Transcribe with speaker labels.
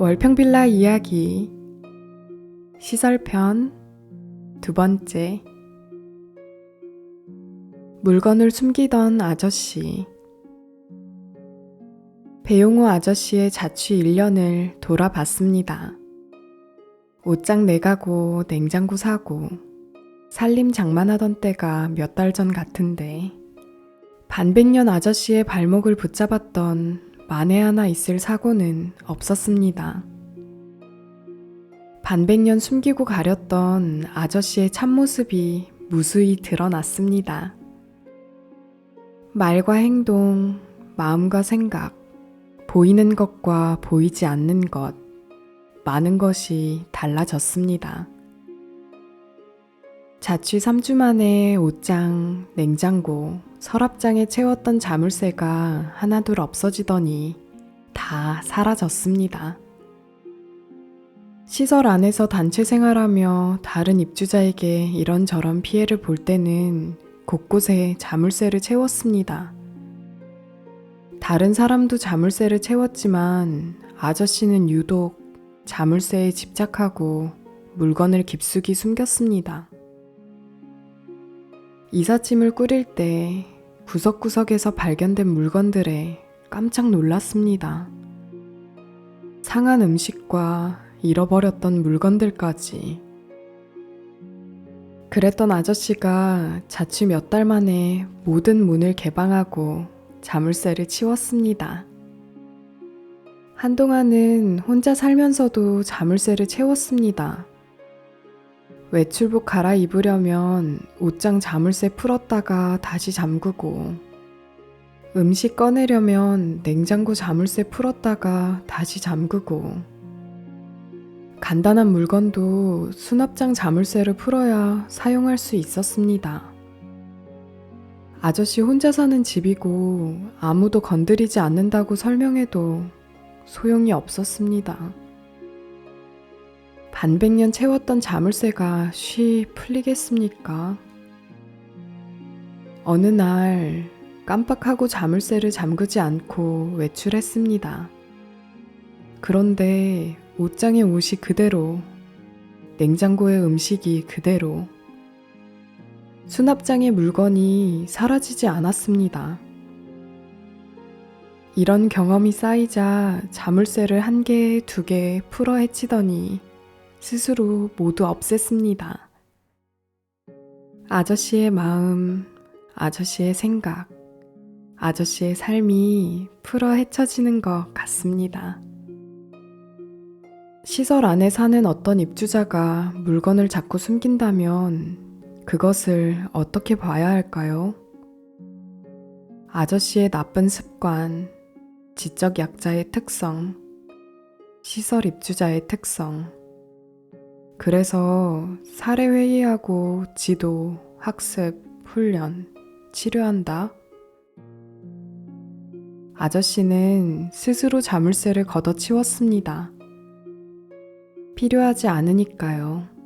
Speaker 1: 월평빌라 이야기. 시설편 두 번째. 물건을 숨기던 아저씨. 배용우 아저씨의 자취 1년을 돌아봤습니다. 옷장 내가고 냉장고 사고 살림 장만하던 때가 몇 달 전 같은데 반백년 아저씨의 발목을 붙잡았던 만에 하나 있을 사고는 없었습니다. 반백년 숨기고 가렸던 아저씨의 참모습이 무수히 드러났습니다. 말과 행동, 마음과 생각, 보이는 것과 보이지 않는 것, 많은 것이 달라졌습니다. 자취 3주 만에 옷장, 냉장고, 서랍장에 채웠던 자물쇠가 하나둘 없어지더니 다 사라졌습니다. 시설 안에서 단체 생활하며 다른 입주자에게 이런저런 피해를 볼 때는 곳곳에 자물쇠를 채웠습니다. 다른 사람도 자물쇠를 채웠지만 아저씨는 유독 자물쇠에 집착하고 물건을 깊숙이 숨겼습니다. 이삿짐을 꾸릴 때 구석구석에서 발견된 물건들에 깜짝 놀랐습니다. 상한 음식과 잃어버렸던 물건들까지. 그랬던 아저씨가 자취 몇 달 만에 모든 문을 개방하고 자물쇠를 치웠습니다. 한동안은 혼자 살면서도 자물쇠를 채웠습니다. 외출복 갈아입으려면 옷장 자물쇠 풀었다가 다시 잠그고 음식 꺼내려면 냉장고 자물쇠 풀었다가 다시 잠그고 간단한 물건도 수납장 자물쇠를 풀어야 사용할 수 있었습니다. 아저씨 혼자 사는 집이고 아무도 건드리지 않는다고 설명해도 소용이 없었습니다. 반백년 채웠던 자물쇠가 쉬 풀리겠습니까? 어느 날 깜빡하고 자물쇠를 잠그지 않고 외출했습니다. 그런데 옷장의 옷이 그대로, 냉장고의 음식이 그대로, 수납장의 물건이 사라지지 않았습니다. 이런 경험이 쌓이자 자물쇠를 한 개, 두 개 풀어 헤치더니 스스로 모두 없앴습니다. 아저씨의 마음, 아저씨의 생각, 아저씨의 삶이 풀어 헤쳐지는 것 같습니다. 시설 안에 사는 어떤 입주자가 물건을 자꾸 숨긴다면 그것을 어떻게 봐야 할까요? 아저씨의 나쁜 습관, 지적 약자의 특성, 시설 입주자의 특성, 그래서 사례회의하고 지도, 학습, 훈련, 치료한다. 아저씨는 스스로 자물쇠를 걷어치웠습니다. 필요하지 않으니까요.